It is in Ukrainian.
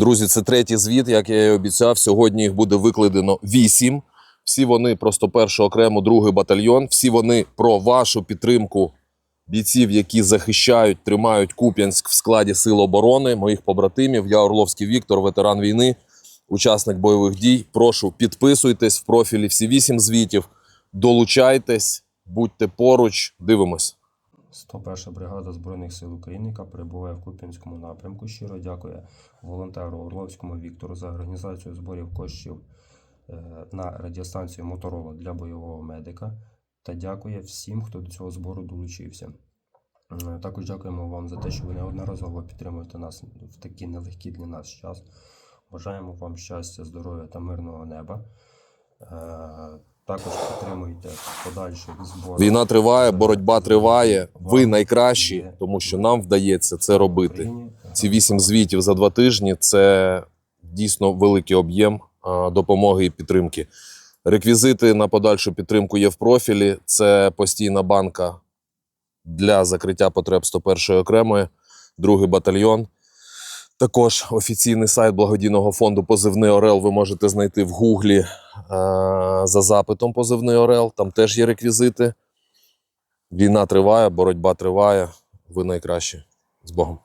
Друзі, це третій звіт, як я і обіцяв. Сьогодні їх буде викладено вісім. Всі вони просто перший окремо, другий батальйон. Всі вони про вашу підтримку бійців, які захищають, тримають Куп'янськ в складі Сил оборони, моїх побратимів. Я Орловський Віктор, ветеран війни, учасник бойових дій. Прошу підписуйтесь в профілі всі вісім звітів, долучайтесь, будьте поруч. Дивимось. 101 бригада Збройних сил України, яка перебуває в Куп'янському напрямку. Щиро дякує волонтеру Орловському Віктору за організацію зборів коштів е, на радіостанцію Моторола для бойового медика. Та дякує всім, хто до цього збору долучився. Е, Також дякуємо вам за те, що ви неодноразово підтримуєте нас в такий нелегкий для нас час. Бажаємо вам щастя, здоров'я та мирного неба. Е, Також підтримуйте подальших зборів. Війна триває, боротьба триває. Ви найкращі, тому що нам вдається це робити. Ці вісім звітів за два тижні це дійсно великий об'єм допомоги і підтримки. Реквізити на подальшу підтримку є в профілі. Це постійна банка для закриття потреб 101-ї окремої, другий батальйон. Також офіційний сайт благодійного фонду Позивний Орел ви можете знайти в Гуглі е, за запитом Позивний Орел. Там теж є реквізити. Війна триває, боротьба триває. Ви найкращі. З Богом.